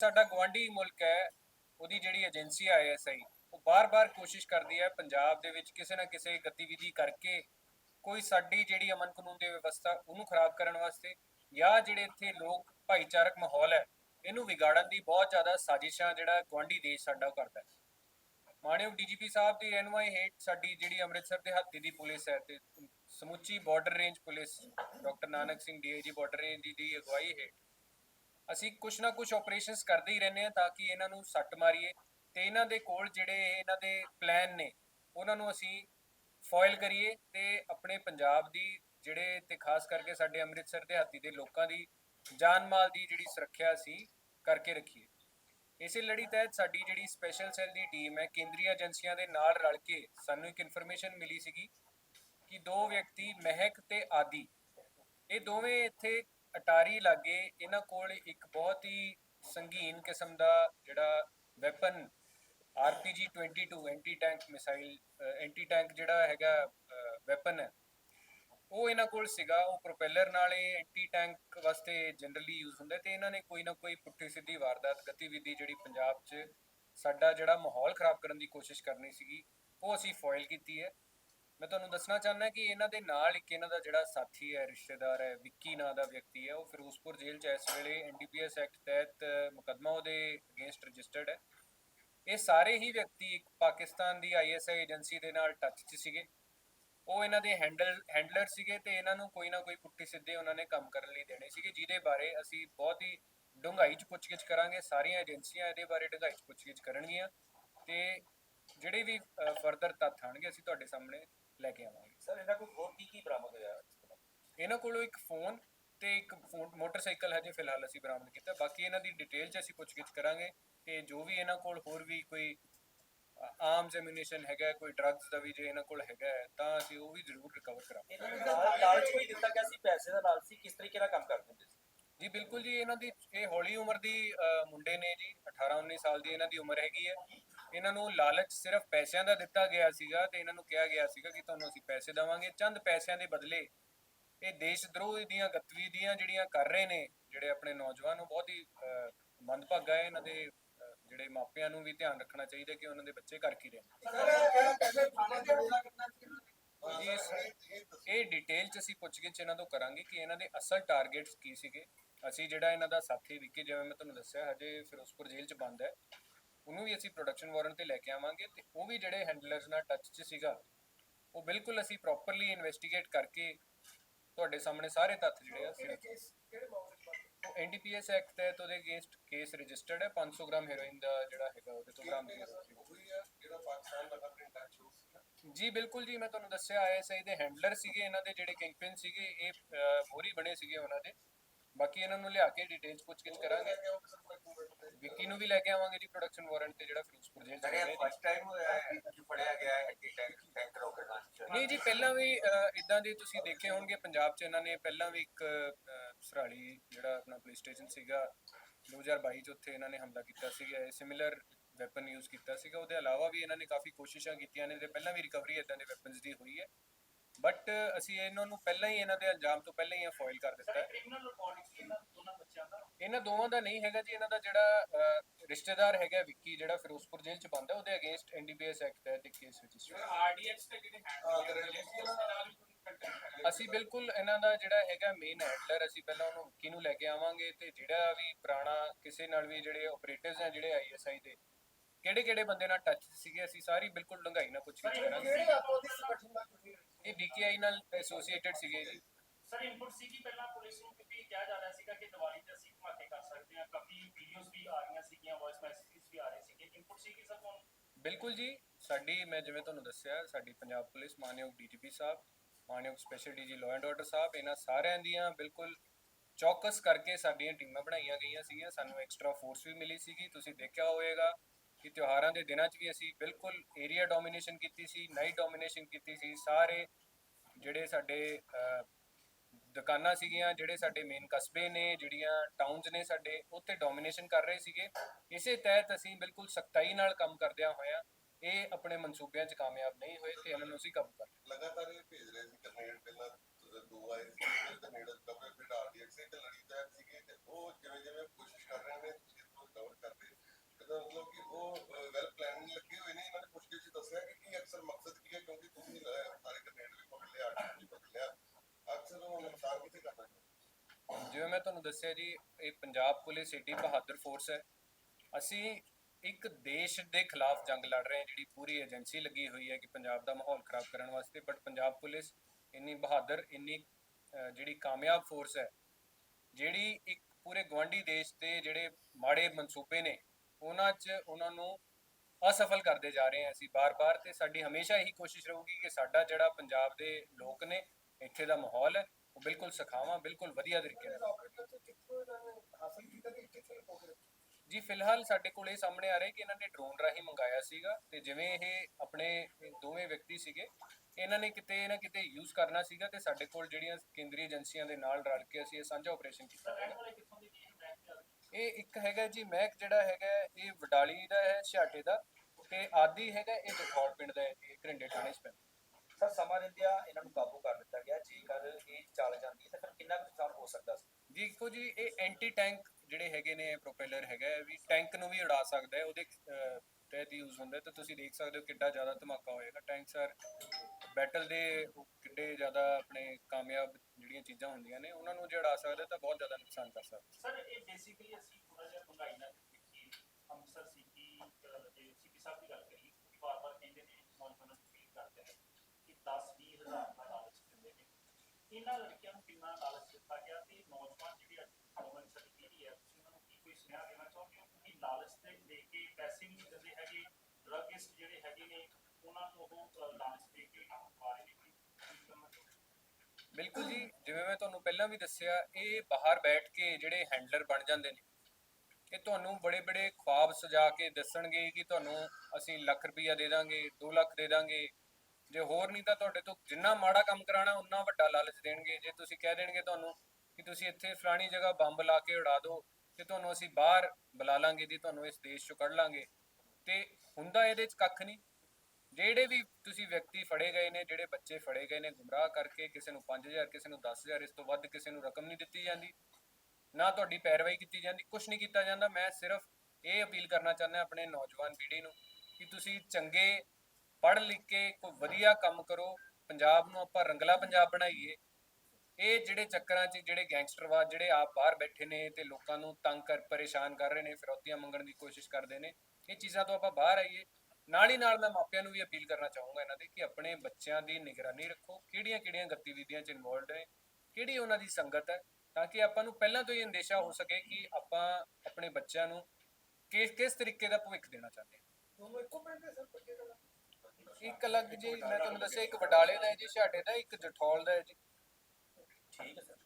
ਸਾਡਾ ਗਵਾਂਢੀ ਮੁਲਕ ਹੈ, ਉਹਦੀ ਜਿਹੜੀ ਏਜੰਸੀ ਆਈਐਸਆਈ ਉਹ ਬਾਰ-ਬਾਰ ਕੋਸ਼ਿਸ਼ ਕਰਦੀ ਹੈ ਪੰਜਾਬ ਦੇ ਵਿੱਚ ਕਿਸੇ ਨਾ ਕਿਸੇ ਗਤੀਵਿਧੀ ਕਰਕੇ ਕੋਈ ਸਾਡੀ ਜਿਹੜੀ ਅਮਨ ਕਾਨੂੰਨ ਦੀ ਵਿਵਸਥਾ ਉਹਨੂੰ ਖਰਾਬ ਕਰਨ ਵਾਸਤੇ ਜਾਂ ਜਿਹੜੇ ਇੱਥੇ ਲੋਕ ਭਾਈਚਾਰਕ ਮਾਹੌਲ ਹੈ, ਇਹਨੂੰ ਵਿਗਾੜਨ ਦੀ ਬਹੁਤ ਜ਼ਿਆਦਾ ਸਾਜ਼ਿਸ਼ਾਂ ਜਿਹੜਾ ਗਵਾਂਢੀ ਦੇਸ਼ ਸਾਡਾ ਉਹ ਕਰਦਾ ਹੈ। ਮਾਣਯੋਗ ਡੀਜੀਪੀ ਸਾਹਿਬ ਦੀ ਐਨਵਾਈ ਹੇਠ ਸਾਡੀ ਜਿਹੜੀ ਅੰਮ੍ਰਿਤਸਰ ਦੇ ਹੱਥੀ ਦੀ ਪੁਲਿਸ ਹੈ ਤੇ ਸਮੁੱਚੀ border range police, doctor Nanak Singh DIG border range ਦੀ ਅਗਵਾਈ ਹੇਠ ਅਸੀਂ ਕੁਛ ਨਾ ਕੁਛ ਆਪਰੇਸ਼ਨਸ ਕਰਦੇ ਹੀ ਰਹਿੰਦੇ ਹਾਂ ਤਾਂ ਕਿ ਇਹਨਾਂ ਨੂੰ ਸੱਟ ਮਾਰੀਏ ਤੇ ਇਹਨਾਂ ਦੇ ਕੋਲ ਜਿਹੜੇ ਇਹਨਾਂ ਦੇ ਪਲਾਨ ਨੇ, ਉਹਨਾਂ ਨੂੰ ਅਸੀਂ ਫੋਇਲ ਕਰੀਏ ਤੇ ਆਪਣੇ ਪੰਜਾਬ ਦੀ ਜਿਹੜੇ ਤੇ ਖਾਸ ਕਰਕੇ ਸਾਡੇ ਅੰਮ੍ਰਿਤਸਰ ਦਿਹਾਤੀ ਦੇ ਲੋਕਾਂ ਦੀ ਜਾਨ ਮਾਲ ਦੀ ਜਿਹੜੀ ਸੁਰੱਖਿਆ ਅਸੀਂ ਕਰਕੇ ਰੱਖੀਏ। ਇਸੇ ਲੜੀ ਤਹਿਤ ਸਾਡੀ ਜਿਹੜੀ ਸਪੈਸ਼ਲ ਸੈੱਲ ਦੀ ਟੀਮ ਹੈ, ਕੇਂਦਰੀ ਏਜੰਸੀਆਂ ਦੇ ਨਾਲ ਰਲ ਕੇ ਸਾਨੂੰ ਇੱਕ ਇਨਫੋਰਮੇਸ਼ਨ ਮਿਲੀ ਸੀਗੀ ਕਿ ਦੋ ਵਿਅਕਤੀ ਮਹਿਕ ਤੇ ਆਦੀ, ਇਹ ਦੋਵੇਂ ਇੱਥੇ ਅਟਾਰੀ ਲਾਗੇ ਇਹਨਾਂ ਕੋਲ ਇੱਕ ਬਹੁਤ ਹੀ ਸੰਗੀਨ ਕਿਸਮ ਦਾ ਜਿਹੜਾ weapon RPG 22 anti tank missile anti tank ਜਿਹੜਾ ਹੈਗਾ ਵੈਪਨ ਹੈ, ਉਹ ਇਹਨਾਂ ਕੋਲ ਸੀਗਾ। ਉਹ ਪ੍ਰੋਪੈਲਰ ਨਾਲ ਇਹ ਐਂਟੀ ਟੈਂਕ ਵਾਸਤੇ ਜਨਰਲੀ ਯੂਜ਼ ਹੁੰਦਾ ਹੈ ਤੇ ਇਹਨਾਂ ਨੇ ਕੋਈ ਨਾ ਕੋਈ ਪੁੱਠੀ ਸਿੱਧੀ ਵਾਰਦਾਤ, ਗਤੀਵਿਧੀ ਜਿਹੜੀ ਪੰਜਾਬ 'ਚ ਸਾਡਾ ਜਿਹੜਾ ਮਾਹੌਲ ਖਰਾਬ ਕਰਨ ਦੀ ਕੋਸ਼ਿਸ਼ ਕਰਨੀ ਸੀਗੀ, ਉਹ ਅਸੀਂ ਫੋਇਲ ਕੀਤੀ ਹੈ। ਮੈਂ ਤੁਹਾਨੂੰ ਦੱਸਣਾ ਚਾਹੁੰਦਾ ਕਿ ਇਹਨਾਂ ਦੇ ਨਾਲ ਇੱਕ ਇਹਨਾਂ ਦਾ ਜਿਹੜਾ ਸਾਥੀ ਹੈ, ਰਿਸ਼ਤੇਦਾਰ ਹੈ, ਵਿੱਕੀ ਨਾਂ ਦਾ ਵਿਅਕਤੀ ਹੈ, ਉਹ ਫਿਰੋਜ਼ਪੁਰ ਜੇਲ੍ਹ 'ਚ ਇਸ ਵੇਲੇ ਐਨਡੀਪੀਐਸ ਐਕਟ ਤਹਿਤ ਮੁਕੱਦਮਾ ਉਹਦੇ ਅਗੇਂਸਟ ਰਜਿਸਟਰਡ ਹੈ। ਇਹ ਸਾਰੇ ਹੀ ਵਿਅਕਤੀ ਇੱਕ ਪਾਕਿਸਤਾਨ ਦੀ ਆਈਐਸਆਈ ਏਜੰਸੀ ਦੇ ਨਾਲ ਟੱਚ 'ਚ ਸੀਗੇ। ਉਹ ਇਹਨਾਂ ਦੇ ਹੈਂਡਲ ਹੈਂਡਲਰ ਸੀਗੇ ਤੇ ਇਹਨਾਂ ਨੂੰ ਕੋਈ ਨਾ ਕੋਈ ਪੁੱਠੇ ਸਿੱਧੇ ਉਹਨਾਂ ਨੇ ਕੰਮ ਕਰਨ ਲਈ ਦੇਣੇ ਸੀਗੇ, ਜਿਹਦੇ ਬਾਰੇ ਅਸੀਂ ਬਹੁਤ ਹੀ ਡੂੰਘਾਈ 'ਚ ਪੁੱਛਗਿੱਛ ਕਰਾਂਗੇ। ਸਾਰੀਆਂ ਏਜੰਸੀਆਂ ਇਹਦੇ ਬਾਰੇ ਡੂੰਘਾਈ 'ਚ ਪੁੱਛਗਿੱਛ ਕਰਨਗੀਆਂ ਤੇ ਜਿਹੜੇ ਵੀ ਫਰਦਰ ਤੱਥ ਆਣਗੇ ਅਸੀਂ ਤੁਹਾਡੇ ਸਾਹਮਣੇ ਲੈ ਕੇ ਆਵਾਂਗੇ। ਸਰ ਇਹਨਾਂ ਕੋਲ ਹੋਰ ਕੀ ਕੀ ਬਰਾਮਦ ਹੋਇਆ? ਇਹਨਾਂ ਕੋਲੋਂ ਇੱਕ ਫੋਨ ਤੇ ਇੱਕ ਫੋਨ ਮੋਟਰਸਾਈਕਲ ਹਜੇ ਫਿਲਹਾਲ ਅਸੀਂ ਬਰਾਮਦ ਕੀਤਾ। ਬਾਕੀ ਇਹਨਾਂ ਦੀ ਡਿਟੇਲ 'ਚ ਅਸੀਂ ਪੁੱਛਗਿੱਛ ਕਰਾਂਗੇ ਤੇ ਜੋ ਵੀ ਇਹਨਾਂ ਕੋਲ ਹੋਰ ਵੀ ਕੋਈ ਆਰਮਸ ਐਮੂਨੀਸ਼ਨ ਹੈਗਾ ਕੋਈ ਡਰੱਗਸ ਦਾ ਵੀ ਜੇ ਇਹਨਾਂ ਕੋਲ ਹੈਗਾ ਹੈ, ਤਾਂ ਅਸੀਂ ਉਹ ਵੀ ਜ਼ਰੂਰ ਰਿਕਵਰ ਕਰਾਂਗੇ। ਇਹਨਾਂ ਨੂੰ ਨਾਲ ਲਾਲਚ ਵੀ ਦਿੱਤਾ ਗਿਆ ਸੀ ਪੈਸੇ ਦਾ ਲਾਲਚ ਸੀ ਕਿਸ ਤਰੀਕੇ ਨਾਲ ਕੰਮ ਕਰਦੇ ਹੁੰਦੇ ਸੀ? ਜੀ ਬਿਲਕੁਲ ਜੀ ਇਹਨਾਂ ਦੀ ਇਹ ਹੌਲੀ ਉਮਰ ਦੀ ਅ, ਮੁੰਡੇ ਨੇ ਜੀ 18 19 ਸਾਲ ਦੀ ਇਹਨਾਂ ਦੀ ਉਮਰ ਹੈਗੀ ਹੈ। ਇਹਨਾਂ ਨੂੰ ਲਾਲਚ ਸਿਰਫ ਪੈਸਿਆਂ ਦਾ ਦਿੱਤਾ ਗਿਆ ਸੀਗਾ ਤੇ ਇਹਨਾਂ ਨੂੰ ਕਿਹਾ ਗਿਆ ਸੀਗਾ ਕਿ ਤੁਹਾਨੂੰ ਅਸੀਂ ਪੈਸੇ ਦੇਵਾਂਗੇ, ਚੰਦ ਪੈਸਿਆਂ ਦੇ ਬਦਲੇ ਇਹ ਦੇਸ਼ ਦਰੋਹ ਦੀਆਂ ਗਤੀਵਿਧੀਆਂ ਜਿਹੜੀਆਂ ਕਰ ਰਹੇ ਨੇ, ਜਿਹੜੇ ਆਪਣੇ ਨੌਜਵਾਨ ਉਹ ਬਹੁਤ ਹੀ ਮੰਦਭਾਗਾ ਹੈ ਇਹਨਾਂ ਦੇ ਜਿਹੜੇ ਮਾਪਿਆਂ ਨੂੰ ਵੀ ਧਿਆਨ ਰੱਖਣਾ ਚਾਹੀਦਾ ਕਿ ਉਹਨਾਂ ਦੇ ਬੱਚੇ ਕਰ ਕੀ ਰਹੇ ਇਹ ਡਿਟੇਲ ਚ ਅਸੀਂ ਪੁੱਛਗਿੱਛ ਇਹਨਾਂ ਤੋਂ ਕਰਾਂਗੇ ਕਿ ਇਹਨਾਂ ਦੇ ਅਸਲ ਟਾਰਗੇਟਸ ਕੀ ਸੀਗੇ। ਅਸੀਂ ਜਿਹੜਾ ਇਹਨਾਂ ਦਾ ਸਾਥੀ ਵਿੱਕੀ, ਜਿਵੇਂ ਮੈਂ ਤੁਹਾਨੂੰ ਦੱਸਿਆ, ਹਜੇ ਫਿਰੋਜ਼ਪੁਰ ਜੇਲ੍ਹ ਚ ਬੰਦ ਹੈ। ਉਹਨੂੰ ਵੀ ਅਸੀਂ ਪ੍ਰੋਡਕਸ਼ਨ ਵਾਰੰਟ ਤੇ ਲੈ ਕੇ ਆਵਾਂਗੇ ਤੇ ਉਹ ਵੀ ਜਿਹੜੇ ਹੈਂਡਲਰਸ ਨਾਲ ਟੱਚ 'ਚ ਸੀਗਾ ਉਹ ਬਿਲਕੁਲ ਅਸੀਂ ਪ੍ਰੋਪਰਲੀ ਇਨਵੈਸਟੀਗੇਟ ਕਰਕੇ ਤੁਹਾਡੇ ਸਾਹਮਣੇ ਸਾਰੇ ਤੱਥ ਜਿਹੜੇ ਆ ਅਸੀਂ ਐਨਡੀਪੀਐਸ ਐਕਟ ਤਹਿਤ ਉਹਦੇ ਅਗੇਂਸਟ ਕੇਸ ਰਜਿਸਟਰਡ ਹੈ 500 ਗ੍ਰਾਮ ਹੈਰੋਇਨ ਦਾ ਜਿਹੜਾ ਹੈਗਾ ਉਹਦੇ ਤੋਂ ਬਰਾਮਦ ਜੀ ਬਿਲਕੁਲ ਜੀ ਮੈਂ ਤੁਹਾਨੂੰ ਦੱਸਿਆ ਆਈਐਸਆਈ ਦੇ ਹੈਂਡਲਰ ਸੀਗੇ ਇਹਨਾਂ ਦੇ ਜਿਹੜੇ ਕਿੰਗਪਿਨ ਸੀਗੇ ਇਹ ਅਹ, ਮੋਹਰੀ ਬਣੇ ਸੀਗੇ ਉਹਨਾਂ ਦੇ। ਬਾਕੀ ਇਹਨਾਂ ਨੂੰ ਲਿਆ ਕੇ ਡਿਟੇਲਸ ਪੁੱਛਗਿੱਛ ਕਰਾਂਗੇ। ਵਿੱਕੀ ਨੂੰ ਵੀ ਲੈ ਕੇ ਆਵਾਂਗੇ ਜੀ ਪ੍ਰੋਡਕਸ਼ਨ ਵਾਰੰਟ ਤੇ ਜਿਹੜਾ ਫਿਰੋਜ਼ਪੁਰ ਜੇਲ੍ਹ ਚ ਜੀ। ਫਸਟ ਟਾਈਮ ਹੋਇਆ ਹੈ ਕਿ ਫੜਿਆ ਗਿਆ ਹੈ ਐਂਟੀ ਟੈਂਕ ਰੋਕਟ ਨਹੀਂ ਜੀ ਪਹਿਲਾਂ ਵੀ ਇਦਾਂ ਦੇ ਤੁਸੀਂ ਦੇਖੇ ਹੋਣਗੇ ਪੰਜਾਬ 'ਚ ਇਹਨਾਂ ਨੇ ਪਹਿਲਾਂ ਵੀ ਇੱਕ ਸਰਾਲੀ ਜਿਹੜਾ ਆਪਣਾ ਪੁਲਿਸ ਸਟੇਸ਼ਨ ਸੀਗਾ 2022 ਚ ਉੱਥੇ ਇਹਨਾਂ ਨੇ ਹਮਲਾ ਕੀਤਾ ਸੀਗਾ ਇਹ ਸਿਮਿਲਰ ਵੈਪਨ ਯੂਜ਼ ਕੀਤਾ ਸੀਗਾ। ਉਹਦੇ ਇਲਾਵਾ ਵੀ ਇਹਨਾਂ ਨੇ ਕਾਫੀ ਕੋਸ਼ਿਸ਼ਾਂ ਕੀਤੀਆਂ ਨੇ ਤੇ ਪਹਿਲਾਂ ਵੀ ਰਿਕਵਰੀ ਇਦਾਂ ਦੇ ਵੈਪਨਸ ਦੀ ਹੋਈ ਹੈ। ਬਟ ਅਸੀਂ ਇਹਨਾਂ ਨੂੰ ਪਹਿਲਾਂ ਹੀ ਇਹਨਾਂ ਦੇ ਅੰਜਾਮ ਤੋਂ ਪਹਿਲਾਂ ਹੀ ਫੋਇਲ ਕਰ ਦਿੱਤਾ ਹੈ। ਕ੍ਰਿਮੀਨਲ ਰਿਕਾਰਡ ਸੀ ਇਹਨਾਂ ਦੋਨਾਂ ਬੱਚਿਆਂ ਦਾ? ਇਹਨਾਂ ਦੋਵਾਂ ਦਾ ਨਹੀਂ ਹੈਗਾ ਜੀ ਇਹਨਾਂ ਦਾ ਜਿਹੜਾ ਰਿਸ਼ਤੇਦਾਰ ਹੈਗਾ ਵਿੱਕੀ ਜਿਹੜਾ ਫਿਰੋਜ਼ਪੁਰ ਜੇਲ੍ਹ ਚ ਬੰਦਾ ਉਹਦੇ ਅਗੇਂਸਟ ਐਨਡੀਪੀਐਸ ਐਕਟ ਤਹਿਤ ਇੱਕ ਕੇਸ ਰਜਿਸਟਰ ਆਰਡੀਐਕਸ ਤੇ ਜਿਹੜੇ ਹੈਂਡ ਅਸੀਂ ਬਿਲਕੁਲ ਇਹਨਾਂ ਦਾ ਜਿਹੜਾ ਹੈਗਾ ਮੇਨ ਹੈਂਡਲਰ ਅਸੀਂ ਪਹਿਲਾਂ ਉਹਨੂੰ ਵਿੱਕੀ ਨੂੰ ਲੈ ਕੇ ਆਵਾਂਗੇ ਤੇ ਜਿਹੜਾ ਵੀ ਪੁਰਾਣਾ ਕਿਸੇ ਨਾਲ ਵੀ ਜਿਹੜੇ ਆਪਰੇਟਰਸ ਆ ਜਿਹੜੇ ਆਈਐਸਆਈ ਦੇ ਕਿਹੜੇ ਕਿਹੜੇ ਬੰਦੇ ਨਾਲ ਟੱਚ ਸੀਗੇ ਅਸੀਂ ਸਾਰੀ ਬਿਲਕੁਲ ਡੂੰਘਾਈ ਨਾਲ ਪੁੱਛ ਕਰਾਂਗੇ। ਬੀਕੇਆਈ ਨਾਲ ਐਸੋਸੀਏਟਡ ਸੀਗੇ ਜੀ। ਸਰ ਇਨਪੁਟ ਸੀ ਕਿ ਪਹਿਲਾਂ ਪੁਲਿਸ ਨੂੰ ਕਿਉਂਕਿ ਕਿਹਾ ਜਾ ਰਿਹਾ ਸੀਗਾ ਕਿ ਦੀਵਾਲੀ ਤੇ ਅਸੀਂ ਧਮਾਕੇ ਕਰ ਸਕਦੇ ਹਾਂ। ਕਾਫੀ ਵੀਡੀਓਜ਼ ਵੀ ਆ ਰਹੀਆਂ ਸੀਗੀਆਂ ਵੌਇਸ ਮੈਸੇजेस ਵੀ ਆ ਰਹੇ ਸੀਗੇ। ਇਨਪੁਟ ਸੀ ਕਿ ਸਰ ਤੁਹਾਨੂੰ? ਬਿਲਕੁਲ ਜੀ। ਸਾਡੀ ਮੈਂ ਜਿਵੇਂ ਤੁਹਾਨੂੰ ਦੱਸਿਆ ਸਾਡੀ ਪੰਜਾਬ ਪੁਲਿਸ ਮਾਨਯੋਗ ਡੀਜੀਪੀ ਸਾਹਿਬ ਮਾਨਯੋਗ special DG law and order sahib ਇਹਨਾਂ ਸਾਰਿਆਂ ਦੀਆਂ ਬਿਲਕੁਲ ਚੌਕਸ ਕਰਕੇ ਸਾਡੀਆਂ ਟੀਮਾਂ ਬਣਾਈਆਂ ਗਈਆਂ ਸੀਗੀਆਂ। ਸਾਨੂੰ ਐਕਸਟਰਾ ਫੋਰਸ ਵੀ ਮਿਲੀ ਸੀਗੀ। ਤੁਸੀਂ ਦੇਖਿਆ ਹੋਵੇਗਾ ਕਿ ਤਿਉਹਾਰਾਂ ਦੇ ਦਿਨਾਂ 'ਚ ਵੀ ਅਸੀਂ ਬਿਲਕੁਲ ਏਰੀਆ ਡੋਮੀਨੇਸ਼ਨ ਕੀਤੀ ਸੀ ਨਾਈਟ ਡੋਮੀਨੇਸ਼ਨ ਕੀਤੀ ਸੀ। ਸਾਰੇ ਜਿਹੜੇ ਸਾਡੇ ਦੁਕਾਨਾਂ ਸੀਗੀਆਂ, ਜਿਹੜੇ ਸਾਡੇ ਮੇਨ ਕਸਬੇ ਨੇ, ਜਿਹੜੀਆਂ ਟਾਊਨਸ ਨੇ ਸਾਡੇ, ਉੱਥੇ ਡੋਮੀਨੇਸ਼ਨ ਕਰ ਰਹੇ ਸੀਗੇ। ਇਸੇ ਤਹਿਤ ਅਸੀਂ ਬਿਲਕੁਲ ਸਖਤਾਈ ਨਾਲ ਕੰਮ ਕਰਦਿਆਂ ਹੋਇਆਂ ਇਹ ਆਪਣੇ ਮਨਸੂਬਿਆਂ 'ਚ ਕਾਮਯਾਬ ਨਹੀਂ ਹੋਏ ਤੇ ਇਹਨਾਂ ਨੂੰ ਅਸੀਂ ਕਾਬੂ ਕਰ ਲਗਾਤਾਰ ਜਿਵੇਂ ਮੈਂ ਤੁਹਾਨੂੰ ਦੱਸਿਆ ਜੀ, ਇਹ ਪੰਜਾਬ ਪੁਲਿਸ ਏਡੀ ਬਹਾਦਰ ਫੋਰਸ ਹੈ। ਅਸੀਂ ਇੱਕ ਦੇਸ਼ ਦੇ ਖਿਲਾਫ ਜੰਗ ਲੜ ਰਹੇ ਹਾਂ, ਜਿਹੜੀ ਪੂਰੀ ਏਜੰਸੀ ਲੱਗੀ ਹੋਈ ਹੈ ਕਿ ਪੰਜਾਬ ਦਾ ਮਾਹੌਲ ਖਰਾਬ ਕਰਨ ਵਾਸਤੇ ਬਟ ਪੰਜਾਬ ਪੁਲਿਸ ਇੰਨੀ ਬਹਾਦਰ, ਇੰਨੀ ਜਿਹੜੀ ਕਾਮਯਾਬ ਫੋਰਸ ਹੈ, ਜਿਹੜੀ ਇੱਕ ਪੂਰੇ ਗਵਾਂਢੀ ਦੇਸ਼ ਦੇ ਜਿਹੜੇ ਮਾੜੇ ਮਨਸੂਬੇ ਨੇ, ਉਹਨਾਂ 'ਚ ਉਹਨਾਂ ਨੂੰ ਅਸਫਲ ਕਰਦੇ ਜਾ ਰਹੇ ਹਾਂ ਅਸੀਂ ਬਾਰ-ਬਾਰ, ਤੇ ਸਾਡੀ ਹਮੇਸ਼ਾ ਇਹੀ ਕੋਸ਼ਿਸ਼ ਰਹੂਗੀ ਕਿ ਸਾਡਾ ਜਿਹੜਾ ਪੰਜਾਬ ਦੇ ਲੋਕ ਨੇ, ਇੱਥੇ ਦਾ ਮਾਹੌਲ ਹੈ ਉਹ ਬਿਲਕੁਲ ਸਿਖਾਵਾਂ ਬਿਲਕੁਲ ਵਧੀਆ ਤਰੀਕੇ ਨਾਲ ਜੀ ਫਿਲਹਾਲ ਸਾਡੇ ਕੋਲ ਇਹ ਸਾਹਮਣੇ ਆ ਰਿਹਾ ਕਿ ਇਹਨਾਂ ਨੇ ਡਰੋਨ ਰਾਹੀਂ ਮੰਗਾਇਆ ਸੀਗਾ ਤੇ ਜਿਵੇਂ ਇਹ ਆਪਣੇ ਦੋਵੇਂ ਵਿਅਕਤੀ ਸੀਗੇ ਇਹਨਾਂ ਨੇ ਕਿਤੇ ਨਾ ਕਿਤੇ ਯੂਜ਼ ਕਰਨਾ ਸੀਗਾ ਤੇ ਸਾਡੇ ਕੋਲ ਜਿਹੜੀਆਂ ਕੇਂਦਰੀ ਏਜੰਸੀਆਂ ਦੇ ਨਾਲ ਰਲ ਕੇ ਅਸੀਂ ਇਹ ਸਾਂਝਾ ਆਪਰੇਸ਼ਨ ਕੀਤਾ ਹੈਗਾ ਇਹ ਇੱਕ ਹੈਗਾ ਜੀ ਮਹਿਕ ਜਿਹੜਾ ਹੈਗਾ ਇਹ ਵਡਾਲੀ ਦਾ ਹੈ ਛਾਟੇ ਦਾ ਤੇ ਆਦੀ ਹੈਗਾ ਇਹ ਜਖੌਲ ਪਿੰਡ ਦਾ ਇਹ ਘਰਿੰਡੇ ਥਾਣੇ 'ਚ ਪੈਂਦਾ ਸਰ ਸਮਾਂ ਰਹਿੰਦਿਆਂ ਇਹਨਾਂ ਨੂੰ ਕਾਬੂ ਕਰ ਲਿੱਤਾ ਗਿਆ ਜੇਕਰ ਇਹ ਚੱਲ ਜਾਂਦੀ ਹੈ ਤਾਂ ਫਿਰ ਕਿੰਨਾ ਕੁ ਨੁਕਸਾਨ ਹੋ ਸਕਦਾ ਸੀ। ਜੀ ਦੇਖੋ ਜੀ ਇਹ ਐਂਟੀ ਟੈਂਕ ਜਿਹੜੇ ਹੈਗੇ ਨੇ ਪ੍ਰੋਪੈਲਰ ਹੈਗਾ ਹੈ ਵੀ ਟੈਂਕ ਨੂੰ ਵੀ ਉਡਾ ਸਕਦਾ ਹੈ ਉਹਦੇ ਅਹ, ਤਹਿਤ ਯੂਜ਼ ਹੁੰਦਾ ਹੈ। ਤਾਂ ਤੁਸੀਂ ਦੇਖ ਸਕਦੇ ਹੋ ਕਿੱਡਾ ਜ਼ਿਆਦਾ ਧਮਾਕਾ ਹੋਏਗਾ। ਟੈਂਕ ਸਰ ਬੈਟਲ ਦੇ ਉਹ ਕਿੱਡੇ ਜ਼ਿਆਦਾ ਆਪਣੇ ਕਾਮਯਾਬ ਜਿਹੜੀਆਂ ਚੀਜ਼ਾਂ ਹੁੰਦੀਆਂ ਨੇ ਉਹਨਾਂ ਨੂੰ ਜੇ ਉਡਾ ਸਕਦਾ ਤਾਂ ਬਹੁਤ ਜ਼ਿਆਦਾ ਨੁਕਸਾਨ ਕਰ ਸਕਦਾ। ਸਰ ਇਹ ਬੇਸਿਕਲੀ ਅਸੀਂ ਥੋੜਾ ਜਿਹਾ ਡੂੰਘਾਈ ਨਾਲ ਦੇਖੀਏ ਅੰਮ੍ਰਿਤਸਰ ਸਿਟੀ ਦੇ ਸੀਪੀ ਸਾਹਿਬ ਦੀ ਗੱਲ ਕਰੀਏ ਕਿ ਵਾਰ-ਵਾਰ ਕਹਿੰਦੇ ਨੇ ਨੌਜਵਾਨਾਂ ਨੂੰ ਫੀਲ ਕਰਦੇ ਨੇ ਕਿ 10 20 ਹਜ਼ਾਰ ਦਾ ਲਾਲਚ ਦਿੰਦੇ ਨੇ। ਇਹਨਾਂ ਲੜਕੀਆਂ ਨੂੰ ਕਿੰਨਾ ਲਾਲਚ ਦਿੱਤਾ ਗਿਆ ਤੇ ਨੌਜਵਾਨ ਜਿਹੜੀ ਅੱਜ ਨੌਜਵਾਨ ਸਾਡੀ ਪੀੜ੍ਹੀ ਹੈ ਤੁਸੀਂ ਉਹਨਾਂ ਨੂੰ ਕੀ ਕੋਈ ਸੁਨੇਹਾ ਦੇਣਾ ਚਾਹੁੰਦੇ ਹੋ ਕਿ ਲਾਲਚ ਦੇ ਦੇ ਕੇ ਪੈਸੇ ਵੀ ਨਹੀਂ ਦਿੰਦੇ ਹੈਗੇ ਡਰੱਗਿਸਟ ਜਿਹੜੇ ਹੈਗੇ ਨੇ ਉਹਨਾਂ ਨੂੰ ਉਹ ਅ, ਲਾਲਚ ਦੇ ਕੇ ਮਾਰੇ ਨੇ ਕੀ ਕਰਨਾ ਚਾਹੁੰਦੇ ਹੋ? ਬਿਲਕੁਲ ਜੀ, ਜਿਵੇਂ ਮੈਂ ਤੁਹਾਨੂੰ ਪਹਿਲਾਂ ਵੀ ਦੱਸਿਆ, ਇਹ ਬਾਹਰ ਬੈਠ ਕੇ ਜਿਹੜੇ ਹੈਂਡਲਰ ਬਣ ਜਾਂਦੇ ਨੇ, ਇਹ ਤੁਹਾਨੂੰ ਬੜੇ ਬੜੇ ਖੁਆਬ ਸਜਾ ਕੇ ਦੱਸਣਗੇ ਕਿ ਤੁਹਾਨੂੰ ਅਸੀਂ ਲੱਖ ਰੁਪਈਆ ਦੇ ਦਾਂਗੇ 2 ਲੱਖ ਦੇ ਦਾਂਗੇ। ਜੇ ਹੋਰ ਨਹੀਂ ਤਾਂ ਤੁਹਾਡੇ ਤੋਂ ਜਿੰਨਾ ਮਾੜਾ ਕੰਮ ਕਰਾਣਾ ਉਨਾ ਵੱਡਾ ਲਾਲਚ ਦੇਣਗੇ। ਜੇ ਤੁਸੀਂ ਕਹਿ ਦੇਣਗੇ ਤੁਹਾਨੂੰ ਕਿ ਤੁਸੀਂ ਇੱਥੇ ਫਲਾਣੀ ਜਗ੍ਹਾ ਬੰਬ ਲਾ ਕੇ ਉਡਾ ਦਿਓ, ਤੇ ਤੁਹਾਨੂੰ ਅਸੀਂ ਬਾਹਰ ਬੁਲਾ ਲਾਂਗੇ ਜੀ, ਤੁਹਾਨੂੰ ਇਸ ਦੇਸ਼ ਚੋਂ ਕੱਢ ਲਾਂਗੇ। ਤੇ ਹੁੰਦਾ ਇਹਦੇ 'ਚ ਕੱਖ ਨਹੀਂ। ਜਿਹੜੇ ਵੀ ਤੁਸੀਂ ਵਿਅਕਤੀ ਫੜੇ ਗਏ ਨੇ, ਜਿਹੜੇ ਬੱਚੇ ਫੜੇ ਗਏ ਨੇ ਗੁੰਮਰਾਹ ਕਰਕੇ ਕਿਸੇ ਨੂੰ 5000 ਕਿਸੇ ਨੂੰ 10000 ਇਸ ਤੋਂ ਵੱਧ ਕਿਸੇ ਨੂੰ ਰਕਮ ਨਹੀਂ ਦਿੱਤੀ ਜਾਂਦੀ, ਨਾ ਤੁਹਾਡੀ ਪੈਰਵਾਈ ਕੀਤੀ ਜਾਂਦੀ ਕੁਝ ਨਹੀਂ ਕੀਤਾ ਜਾਂਦਾ। ਮੈਂ ਸਿਰਫ ਇਹ ਅਪੀਲ ਕਰਨਾ ਚਾਹੁੰਦਾ ਆਪਣੇ ਨੌਜਵਾਨ ਪੀੜ੍ਹੀ ਨੂੰ ਕਿ ਤੁਸੀਂ ਚੰਗੇ ਪੜ੍ਹ ਲਿਖ ਕੇ ਕੋਈ ਵਧੀਆ ਕੰਮ ਕਰੋ। ਪੰਜਾਬ ਨੂੰ ਆਪਾਂ ਰੰਗਲਾ ਪੰਜਾਬ ਬਣਾਈਏ। ਇਹ ਜਿਹੜੇ ਚੱਕਰਾਂ 'ਚ ਜਿਹੜੇ ਗੈਂਗਸਟਰਵਾਦ ਜਿਹੜੇ ਆਪ ਬਾਹਰ ਬੈਠੇ ਨੇ ਤੇ ਲੋਕਾਂ ਨੂੰ ਤੰਗ ਕਰ, ਪਰੇਸ਼ਾਨ ਕਰ ਰਹੇ ਨੇ, ਫਿਰੌਤੀਆਂ ਮੰਗਣ ਦੀ ਕੋਸ਼ਿਸ਼ ਕਰਦੇ ਨੇ, ਇਹ ਚੀਜ਼ਾਂ ਤੋਂ ਆਪਾਂ ਬਾਹਰ ਆਈਏ। ਨਾਲ ਹੀ ਨਾਲ ਮੈਂ ਮਾਪਿਆਂ ਨੂੰ ਵੀ ਅਪੀਲ ਕਰਨਾ ਚਾਹੂੰਗਾ ਇਹਨਾਂ ਦੇ ਕਿ ਆਪਣੇ ਬੱਚਿਆਂ ਦੀ ਨਿਗਰਾਨੀ ਰੱਖੋ ਕਿਹੜੀਆਂ-ਕਿਹੜੀਆਂ ਗਤੀਵਿਧੀਆਂ 'ਚ ਇਨਵੋਲਡ ਹੈ ਕਿਹੜੀ ਉਹਨਾਂ ਦੀ ਸੰਗਤ ਹੈ ਤਾਂ ਕਿ ਆਪਾਂ ਨੂੰ ਪਹਿਲਾਂ ਤੋਂ ਹੀ ਅੰਦੇਸ਼ਾ ਹੋ ਸਕੇ ਕਿ ਆਪਾਂ ਆਪਣੇ ਬੱਚਿਆਂ ਨੂੰ ਕਿਸ ਕਿਸ ਤਰੀਕੇ ਦਾ ਭਵਿੱਖ ਦੇਣਾ ਚਾਹੁੰਦੇ ਹਾਂ। ਇੱਕ ਅਲੱਗ ਜੀ ਮੈਂ ਤੁਹਾਨੂੰ ਦੱਸਿਆ ਇੱਕ ਵਡਾਲੇ ਦਾ ਹੈ ਜੀ ਛਾਟੇ ਦਾ ਇੱਕ ਜਠੌਲ ਦਾ ਹੈ ਜੀ। ਠੀਕ ਹੈ ਸਰ।